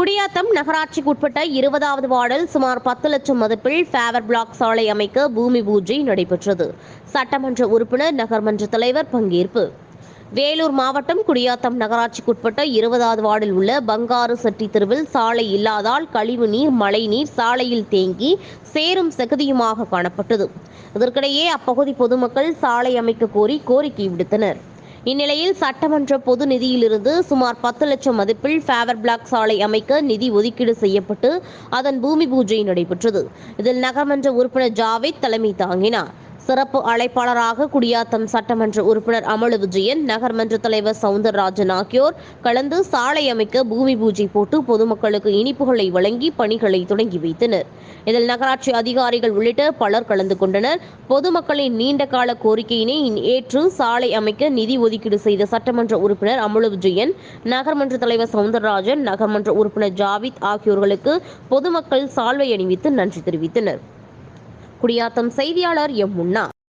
குடியாத்தம் நகராட்சிக்கு உட்பட்ட இருபதாவது வார்டில் சுமார் பத்து லட்சம் மதிப்பில் ஃபேவர் பிளாக் சாலை அமைக்க பூமி பூஜை நடைபெற்றது. சட்டமன்ற உறுப்பினர் நகர்மன்ற தலைவர் பங்கேற்பு. வேலூர் மாவட்டம் குடியாத்தம் நகராட்சிக்குட்பட்ட இருபதாவது வார்டில் உள்ள பங்காரு செட்டி தெருவில் சாலை இல்லாதால் கழிவு நீர் மழைநீர் சாலையில் தேங்கி சேரும் சகதியுமாக காணப்பட்டது. இதற்கிடையே அப்பகுதி பொதுமக்கள் சாலை அமைக்க கோரி கோரிக்கை விடுத்தனர். இந்நிலையில் சட்டமன்ற பொது நிதியிலிருந்து சுமார் பத்து லட்சம் மதிப்பில் ஃபேவர் பிளாக் சாலை அமைக்க நிதி ஒதுக்கீடு செய்யப்பட்டு அதன் பூமி பூஜை நடைபெற்றது. இதில் நகர்மன்ற உறுப்பினர் ஜாவேத் தலைமை தாங்கினார். சிறப்பு அழைப்பாளராக குடியாத்தம் சட்டமன்ற உறுப்பினர் அமலு விஜயன் நகர்மன்ற தலைவர் சவுந்தரராஜன் ஆகியோர் கலந்து சாலை அமைக்க பூமி பூஜை போட்டு பொதுமக்களுக்கு இனிப்புகளை வழங்கி பணிகளை தொடங்கி வைத்தனர். இதில் நகராட்சி அதிகாரிகள் உள்ளிட்ட பலர் கலந்து கொண்டனர். பொதுமக்களின் நீண்ட கால கோரிக்கையினை ஏற்று சாலை அமைக்க நிதி ஒதுக்கீடு செய்த சட்டமன்ற உறுப்பினர் அமலு விஜயன் நகர்மன்ற தலைவர் சவுந்தரராஜன் நகர்மன்ற உறுப்பினர் ஜாவித் ஆகியோர்களுக்கு பொதுமக்கள் சால்வை அணிவித்து நன்றி தெரிவித்தனர். குடியாத்தம் செய்தியாளர் எம் முன்னா.